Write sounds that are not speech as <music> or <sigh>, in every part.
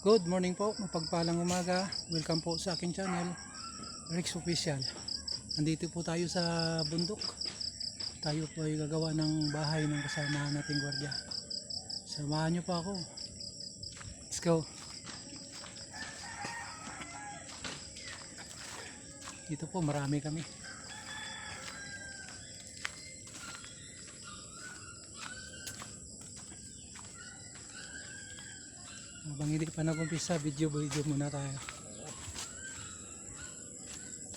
Good morning po, mapagpalang umaga. Welcome po sa aking channel, Rex Official. Nandito po tayo sa bundok. Tayo po ay gagawa ng bahay ng kasama nating gwardiya. Samahan niyo po ako. Let's go. Dito po marami kami. Habang hindi pa nag-umpisa, video video muna tayo.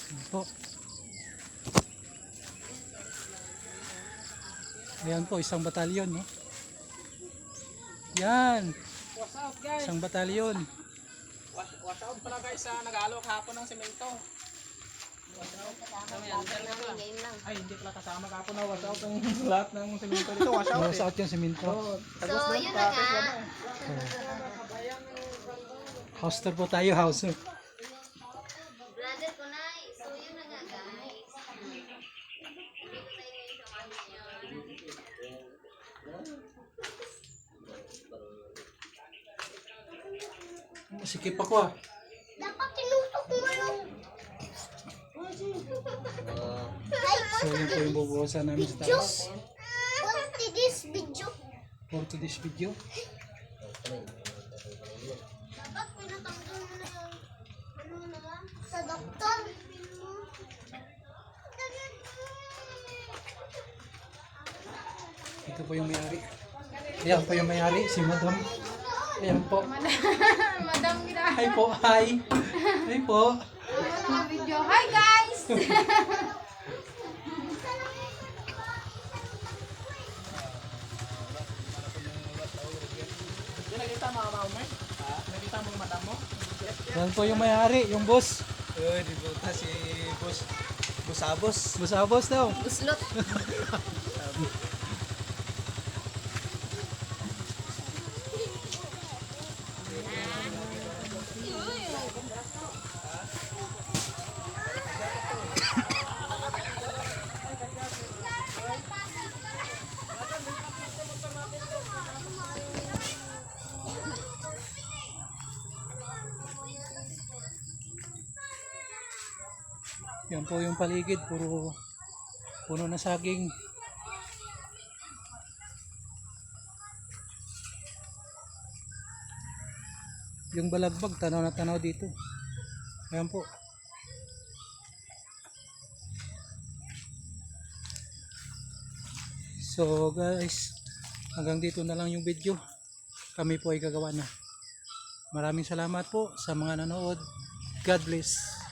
Ayan po. Ayan po, isang batalyon, no? Yan, What's up guys? isang batalyon. What's, up pala guys sa nag-alok hapon ng semento. Ay, hindi pala kasama kahapon na what's up ng lahat ng semento dito. What's up Mga eh. sa yung siminto. Oh, So, tagos doon, yun na patis nga. eh. Hoster po tayo, house. Brother ko na, so yun na nga guys. Dito tayo ngayon sa kanyo. Sikip ako ah. So yun po yung bubuhusan namin sa taas. What to this video? For today's video. Dapat pinatanggal mo na yung... Ano na lang? Sa doktor. Ito po yung may-ari. Ayan po yung may-ari, si Madam. Ayan po. <laughs> Madam. Hi po, hi. Hi po. Mga video. Hi guys! Nakita mga maume? Ha? Nakita mo mata mo? Ayan po yung may-ari, yung boss. Eh, di ba si Boss Busabos? Boss-abos daw. Uslot. <laughs> Yan po yung paligid, puro puno na saging. Yung balagbag, tanaw na tanaw dito. Ayan po. So guys, hanggang dito na lang yung video. Kami po ay gagawa na. Maraming salamat po sa mga nanood. God bless.